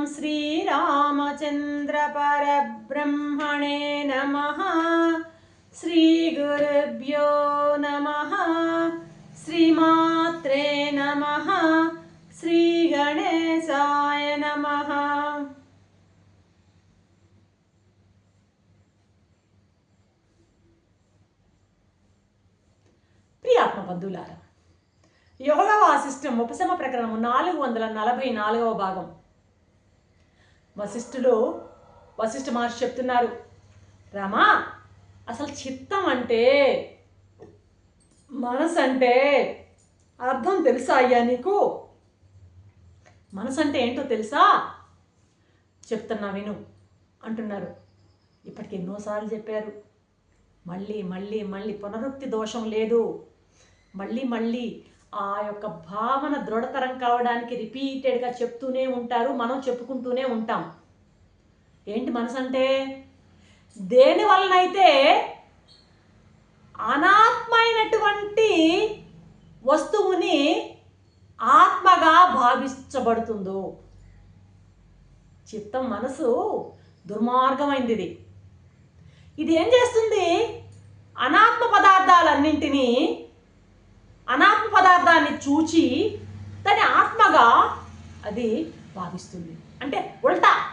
ఓం శ్రీరామచంద్రపరబ్రహ్మణే నమ శ్రీ గురుభ్యో నమ శ్రీమాత్రే నమ శ్రీ గణేశాయ నమ ప్రియాత్మ యోగ వాసిష్టం ఉపశమ ప్రకరణము నాలుగు వందల నలభై నాలుగవ భాగం. వశిష్ఠుడు వశిష్ఠ మహర్షి చెప్తున్నారు రామా అసలు చిత్తం అంటే మనసు అంటే అర్థం తెలుసా అయ్యా నీకు? మనసు అంటే ఏంటో తెలుసా? చెప్తున్నా విను అంటున్నారు. ఇప్పటికి ఎన్నోసార్లు చెప్పారు. మళ్ళీ మళ్ళీ మళ్ళీ పునరుక్తి దోషం లేదు. మళ్ళీ మళ్ళీ ఆ యొక్క భావన దృఢతరం కావడానికి రిపీటెడ్గా చెప్తూనే ఉంటారు మనం చెప్పుకుంటూనే ఉంటాం. ఏంటి మనసు అంటే దేని వలనైతే అనాత్మైనటువంటి వస్తువుని ఆత్మగా భావించబడుతుందో చిత్తం మనసు దుర్మార్గమైంది ఇది ఇది ఏం చేస్తుంది? అనాత్మ పదార్థాలన్నింటినీ అనాత్మ పదార్థాన్ని చూచి దాని ఆత్మగా అది భావిస్తుంది. అంటే ఉల్టా.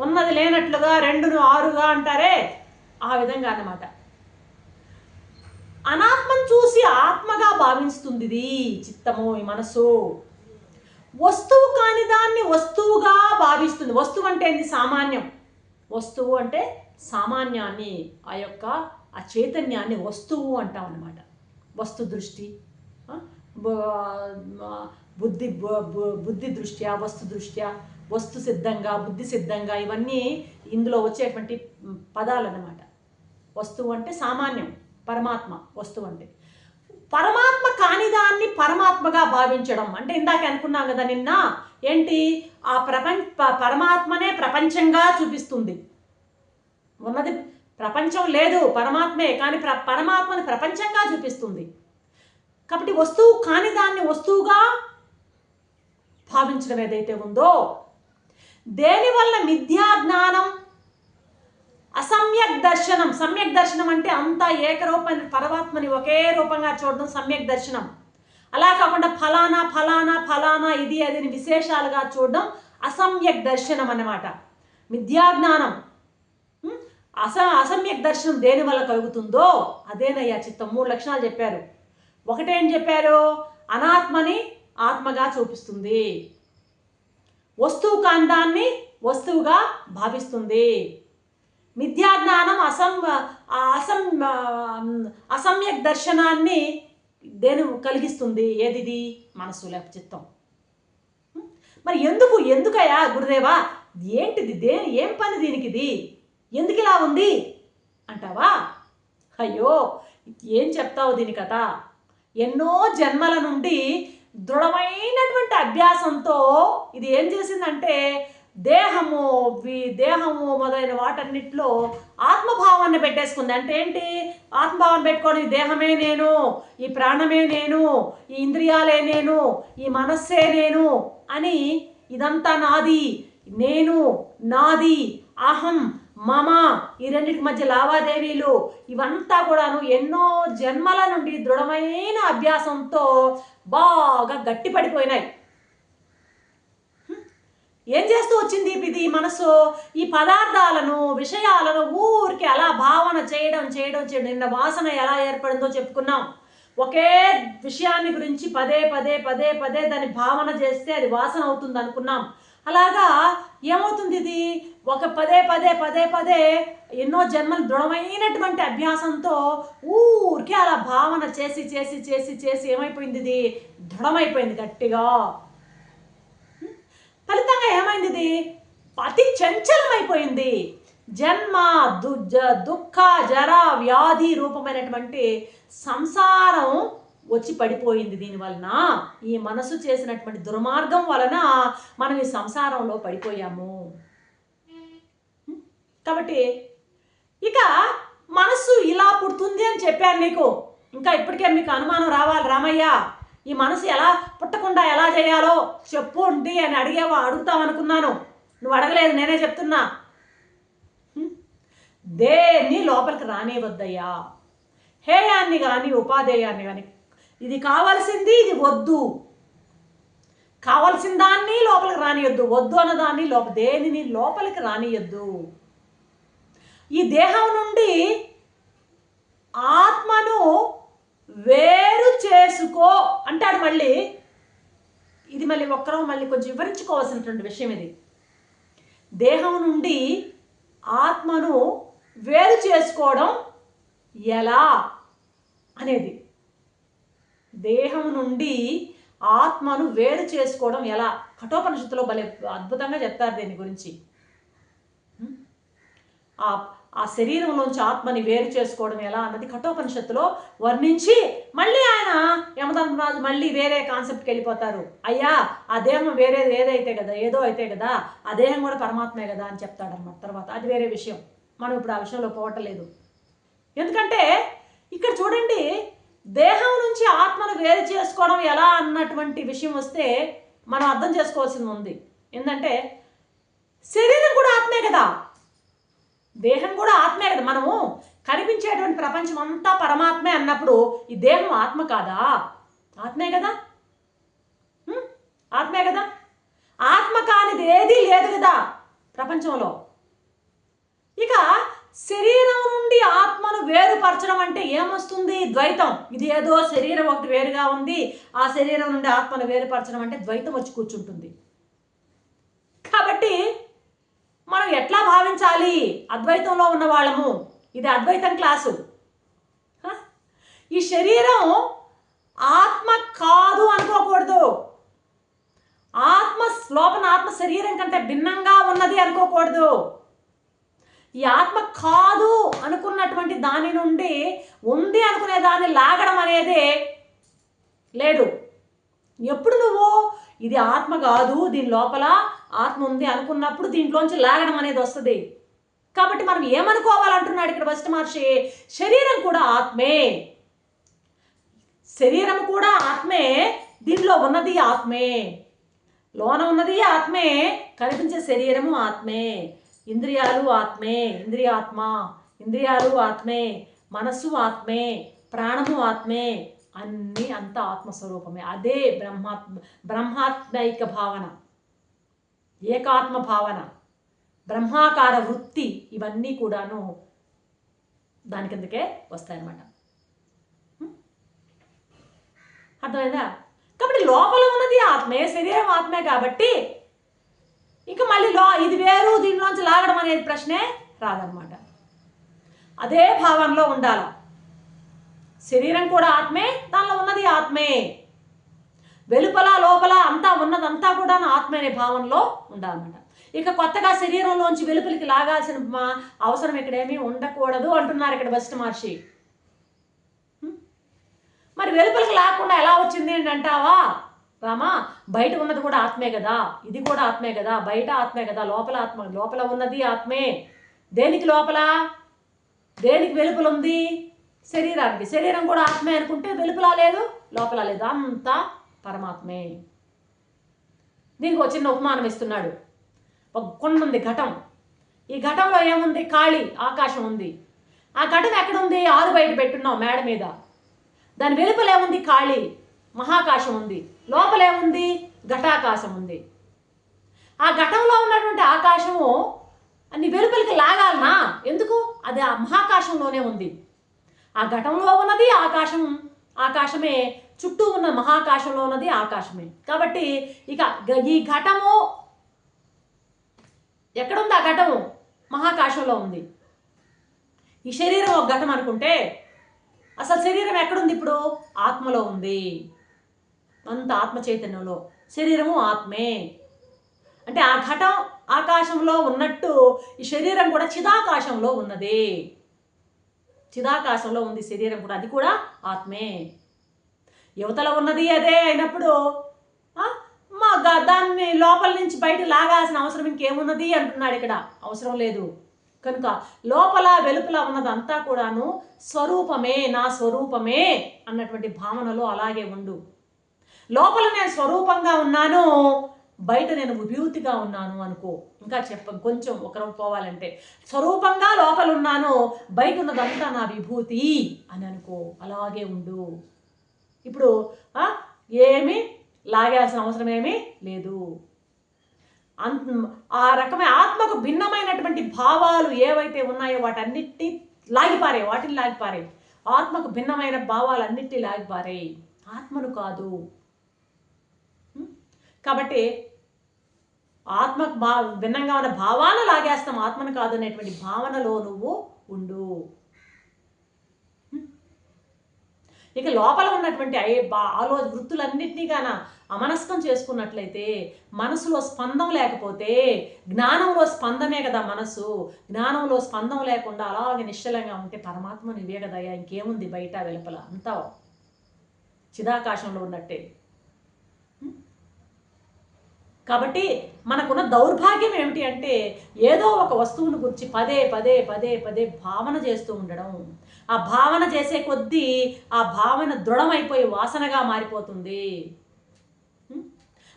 ఉన్నది లేనట్లుగా రెండును ఆరుగా అంటారే ఆ విధంగా అన్నమాట. అనాత్మను చూసి ఆత్మగా భావిస్తుంది ఇది చిత్తము ఈ మనసు వస్తువు కాని దాన్ని వస్తువుగా భావిస్తుంది. వస్తువు అంటే ఏంది? సామాన్యం. వస్తువు అంటే సామాన్యాన్ని ఆ యొక్క ఆ చైతన్యాన్ని వస్తువు అంటాం అన్నమాట. వస్తు దృష్టి బుద్ధి బు- బు- బుద్ధి దృష్ట్యా వస్తు దృష్ట్యా వస్తు సిద్ధంగా బుద్ధి సిద్ధంగా ఇవన్నీ ఇందులో వచ్చేటువంటి పదాలు అన్నమాట వస్తువు అంటే సామాన్యం పరమాత్మ వస్తువు అంటే పరమాత్మ కాని దాన్ని పరమాత్మగా భావించడం అంటే ఇందాక అనుకున్నాం కదా నిన్న ఏంటి ఆ ప్రపంచ పరమాత్మనే ప్రపంచంగా చూపిస్తుంది ఉన్నది ప్రపంచం లేదు పరమాత్మే కానీ ప్ర పరమాత్మని ప్రపంచంగా చూపిస్తుంది. కాబట్టి వస్తువు కాని దాన్ని వస్తువుగా భావించడం ఏదైతే ఉందో దేనివల్ల మిథ్యా జ్ఞానం అసమ్యక్ దర్శనం సమ్యక్ దర్శనం అంటే అంతా ఏకరూపమైన పరమాత్మని ఒకే రూపంగా చూడడం సమ్యక్ దర్శనం. అలా కాకుండా ఫలానా ఫలానా ఫలానా ఇది అదిని విశేషాలుగా చూడడం అసమ్యక్ దర్శనం అన్నమాట. మిథ్యాజ్ఞానం అస అసమ్యక్ దర్శనం దేని వల్ల కలుగుతుందో అదేనయ్యా చిత్తం. మూడు లక్షణాలు చెప్పారు. ఒకటేం చెప్పారు? అనాత్మని ఆత్మగా చూపిస్తుంది. వస్తువు కాండాన్ని వస్తువుగా భావిస్తుంది. మిథ్యాజ్ఞానం అసం అసం అసమ్యక్ దర్శనాన్ని దేని కలిగిస్తుంది? ఏదిది? మనసు లేక చిత్తం. మరి ఎందుకు ఎందుకయ్యా గురుదేవా? ఏంటిది? దే ఏం పని దీనికిది? ఎందుకు ఇలా ఉంది? అంటావా? అయ్యో ఏం చెప్తావు దీని కథ? ఎన్నో జన్మల నుండి దృఢమైనటువంటి అభ్యాసంతో ఇది ఏం చేసిందంటే దేహము దేహము మొదలైన వాటన్నిటిలో ఆత్మభావాన్ని పెట్టేసుకుంది. అంటే ఏంటి? ఆత్మభావాన్ని పెట్టుకోవడం ఈ దేహమే నేను ఈ ప్రాణమే నేను ఈ ఇంద్రియాలే నేను ఈ మనస్సే నేను అని ఇదంతా నాది నేను నాది అహం మమ ఈ రెండింటి మధ్య లావాదేవీలు ఇవంతా కూడాను ఎన్నో జన్మల నుండి దృఢమైన అభ్యాసంతో బాగా గట్టిపడిపోయినాయి. ఏం చేస్తూ వచ్చింది ఇది మనసు ఈ పదార్థాలను విషయాలను ఊరికి అలా భావన చేయడం చేయడం చేయడం నిన్న వాసన ఎలా ఏర్పడిందో చెప్పుకున్నాం. ఒకే విషయాన్ని గురించి పదే పదే పదే పదే దాన్ని భావన చేస్తే అది వాసన అవుతుంది అనుకున్నాం అలాగా ఏమవుతుంది ఇది? ఒక పదే పదే పదే పదే ఎన్నో జన్మలు దృఢమైనటువంటి అభ్యాసంతో ఊరికే అలా భావన చేసి చేసి చేసి చేసి ఏమైపోయింది ఇది? దృఢమైపోయింది గట్టిగా. ఫలితంగా ఏమైంది ఇది? అతి చంచలమైపోయింది. జన్మ దు జ- దుఃఖ జర వ్యాధి రూపమైనటువంటి సంసారం వచ్చి పడిపోయింది దీనివలన ఈ మనసు చేసినటువంటి దుర్మార్గం వలన మనం ఈ సంసారంలో పడిపోయాము. కాబట్టి ఇక మనస్సు ఇలా పుడుతుంది అని చెప్పాను నీకు. ఇంకా ఇప్పటికే మీకు అనుమానం రావాలి రామయ్య. ఈ మనసు ఎలా పుట్టకుండా ఎలా చేయాలో చెప్పు ఉండి అని అడిగేవా అడుగుతావు అనుకున్నాను. నువ్వు అడగలేదు నేనే చెప్తున్నా. దేన్ని లోపలికి రానివద్దయ్యా హేయాన్ని కానీ ఉపాధేయాన్ని కానీ ఇది కావాల్సింది ఇది వద్దు. కావలసిన దాన్ని లోపలికి రానియొద్దు. వద్దు అన్నదాన్ని లోప దేనిని లోపలికి రానియొద్దు. ఈ దేహం నుండి ఆత్మను వేరు చేసుకో. అంటాడు మళ్ళీ ఇది మళ్ళీ ఒక్కరో మళ్ళీ కొంచెం వివరించుకోవాల్సినటువంటి విషయం ఇది. దేహం నుండి ఆత్మను వేరు చేసుకోవడం ఎలా? అనేది. దేహం నుండి ఆత్మను వేరు చేసుకోవడం ఎలా? కఠోపనిషత్తులో భలే అద్భుతంగా చెప్తారు దీని గురించి. ఆ ఆ శరీరం శరీరంలోంచి ఆత్మని వేరు చేసుకోవడం ఎలా అన్నది కఠోపనిషత్తులో వర్ణించి మళ్ళీ ఆయన యమధర్మరాజు మళ్ళీ వేరే కాన్సెప్ట్కి వెళ్ళిపోతారు. అయ్యా ఆ దేహం వేరేది ఏదైతే కదా ఏదో అయితే కదా ఆ దేహం కూడా పరమాత్మే కదా అని చెప్తాడన్నమాట తర్వాత. అది వేరే విషయం. మనం ఇప్పుడు ఆ విషయంలో పోవట్లేదు ఎందుకంటే ఇక్కడ చూడండి దేహం నుంచి ఆత్మను వేరు చేసుకోవడం ఎలా అన్నటువంటి విషయం వస్తే మనం అర్థం చేసుకోవాల్సింది ఉంది. ఏంటంటే శరీరం కూడా ఆత్మే కదా. దేహం కూడా ఆత్మే కదా. మనము కనిపించేటువంటి ప్రపంచం అంతా పరమాత్మే అన్నప్పుడు ఈ దేహం ఆత్మ కాదా? ఆత్మే కదా. ఆత్మే కదా. ఆత్మ కానిది ఏదీ లేదు కదా ప్రపంచంలో. శరీరం నుండి ఆత్మను వేరుపరచడం అంటే ఏమొస్తుంది? ద్వైతం. ఇది ఏదో శరీరం ఒకటి వేరుగా ఉంది. ఆ శరీరం నుండి ఆత్మను వేరుపరచడం అంటే ద్వైతం వచ్చి కూర్చుంటుంది. కాబట్టి మనం ఎట్లా భావించాలి? అద్వైతంలో ఉన్న వాళ్ళము. ఇది అద్వైతం క్లాసు. ఈ శరీరం ఆత్మ కాదు అనుకోకూడదు. ఆత్మ లోపల ఆత్మ శరీరం కంటే భిన్నంగా ఉన్నది అనుకోకూడదు. ఈ ఆత్మ కాదు అనుకున్నటువంటి దాని నుండి ఉంది అనుకునే దాన్ని లాగడం అనేది లేదు. ఎప్పుడు నువ్వు ఇది ఆత్మ కాదు దీని లోపల ఆత్మ ఉంది అనుకున్నప్పుడు దీంట్లోంచి లాగడం అనేది వస్తుంది. కాబట్టి మనం ఏమనుకోవాలంటున్నాడు ఇక్కడ ఫస్ట్ మహర్షి? శరీరం కూడా ఆత్మే. శరీరం కూడా ఆత్మే దీనిలో ఉన్నది ఆత్మే. లోన ఉన్నది ఆత్మే కనిపించే శరీరము ఆత్మే. ఇంద్రియాలు ఆత్మే ఇంద్రియాత్మ ఇంద్రియాలు ఆత్మే మనస్సు ఆత్మే ప్రాణము ఆత్మే అన్నీ అంత ఆత్మస్వరూపమే. అదే బ్రహ్మాత్మ బ్రహ్మాత్మైక భావన ఏకాత్మ భావన బ్రహ్మాకార వృత్తి ఇవన్నీ కూడాను దాని కిందకే వస్తాయన్నమాట. అర్థమైందా? కాబట్టి లోపల ఉన్నది ఆత్మే శరీరం ఆత్మే కాబట్టి ఇంకా మళ్ళీ లో ఇది వేరు దీనిలోంచి లాగడం అనేది ప్రశ్నే రాదనమాట అదే భావంలో ఉండాల? శరీరం కూడా ఆత్మే దానిలో ఉన్నది ఆత్మే. వెలుపల లోపల అంతా ఉన్నదంతా కూడా ఆత్మ అనే భావంలో ఉండాలన్నమాట. ఇక కొత్తగా శరీరంలోంచి వెలుపలికి లాగాల్సిన మా- అవసరం ఇక్కడేమీ ఉండకూడదు అంటున్నారు ఇక్కడ వశిష్ఠ మహర్షి. మరి వెలుపలికి లాగకుండా ఎలా వచ్చింది అంటావా రామా బయట ఉన్నది కూడా ఆత్మే కదా. ఇది కూడా ఆత్మే కదా. బయట ఆత్మే కదా. లోపల ఆత్మ లోపల ఉన్నది ఆత్మే. దేనికి లోపల? దేనికి వెలుపల ఉంది? శరీరానికి. శరీరం కూడా ఆత్మే అనుకుంటే వెలుపల లేదు లోపల లేదు. అంతా పరమాత్మే. దీనికి ఒక చిన్న ఉపమానం ఇస్తున్నాడు. ఒక కొండ ఉంది ఘటం. ఈ ఘటంలో ఏముంది? ఖాళీ ఆకాశం ఉంది. ఆ ఘటం ఎక్కడుంది ఆరు బయట పెట్టున్నాం మేడ మీద. దాని వెలుపల ఏముంది? ఖాళీ. మహాకాశం ఉంది. లోపలేముంది ఘటాకాశం ఉంది. ఆ ఘటంలో ఉన్నటువంటి ఆకాశము అన్ని వెలుపలికి లాగాలనా? ఎందుకు? అది ఆ మహాకాశంలోనే ఉంది. ఆ ఘటంలో ఉన్నది ఆకాశం. ఆకాశమే చుట్టూ ఉన్న మహాకాశంలో ఉన్నది ఆకాశమే. కాబట్టి ఇక ఈ ఘటము ఎక్కడుంది ఆ ఘటము? మహాకాశంలో ఉంది. ఈ శరీరం ఒక ఘటం అనుకుంటే అసలు శరీరం ఎక్కడుంది ఇప్పుడు? ఆత్మలో ఉంది. అంత ఆత్మ చైతన్యంలో. శరీరము ఆత్మే. అంటే ఆ ఘటం ఆకాశంలో ఉన్నట్టు ఈ శరీరం కూడా చిదాకాశంలో ఉన్నది. చిదాకాశంలో ఉంది శరీరం కూడా అది కూడా ఆత్మే. యువతలో ఉన్నది అదే అయినప్పుడు మా దాన్ని లోపల నుంచి బయట లాగాల్సిన అవసరం ఇంకేమున్నది అంటున్నాడు ఇక్కడ. అవసరం లేదు. కనుక లోపల వెలుపల ఉన్నదంతా కూడాను స్వరూపమే నా స్వరూపమే అన్నటువంటి భావనలో అలాగే ఉండు. లోపల నేను స్వరూపంగా ఉన్నాను బయట నేను విభూతిగా ఉన్నాను అనుకో. ఇంకా చెప్ప కొంచెం ఒకరం పోవాలంటే స్వరూపంగా లోపల ఉన్నాను బయట ఉన్నదంతా నా విభూతి అని అనుకో. అలాగే ఉండు. ఇప్పుడు ఏమి లాగాల్సిన అవసరం ఏమీ లేదు. అంత ఆ రకమైన ఆత్మకు భిన్నమైనటువంటి భావాలు ఏవైతే ఉన్నాయో వాటన్నిటి లాగిపారే వాటిని లాగిపారే. ఆత్మకు భిన్నమైన భావాలు లాగిపారే. ఆత్మను కాదు. కాబట్టి ఆత్మ భా భిన్నంగా ఉన్న భావాలు లాగేస్తాం. ఆత్మను కాదు అనేటువంటి భావనలో నువ్వు ఉండు. ఇక లోపల ఉన్నటువంటి బా ఆలో వృత్తులన్నింటినీ గాన అమనస్కం చేసుకున్నట్లయితే మనసులో స్పందం లేకపోతే జ్ఞానంలో స్పందమే కదా మనసు. జ్ఞానంలో స్పందం లేకుండా అలాగే నిశ్చలంగా ఉంటే పరమాత్మ నువ్వే కదయ్యా ఇంకేముంది బయట వెలుపల అంతా? చిదాకాశంలో ఉన్నట్టే. కాబట్టి మనకున్న దౌర్భాగ్యం ఏమిటి అంటే ఏదో ఒక వస్తువును గురించి పదే పదే పదే పదే భావన చేస్తూ ఉండడం. ఆ భావన చేసే కొద్దీ ఆ భావన దృఢమైపోయి వాసనగా మారిపోతుంది.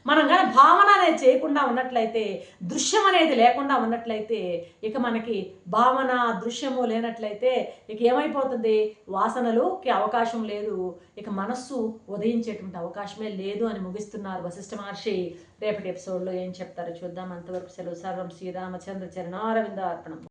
మనం కానీ భావన అనేది చేయకుండా ఉన్నట్లయితే దృశ్యం అనేది లేకుండా ఉన్నట్లయితే ఇక మనకి భావన దృశ్యము లేనట్లయితే ఇక ఏమైపోతుంది? వాసనలుకి అవకాశం లేదు. ఇక మనస్సు ఉదయించేటువంటి అవకాశమే లేదు అని ముగిస్తున్నారు వశిష్ఠ మహర్షి. రేపటి ఎపిసోడ్లో ఏం చెప్తారో చూద్దాం. అంతవరకు సెలవు సర్వం శ్రీరామచంద్ర చరణారవింద అర్పణం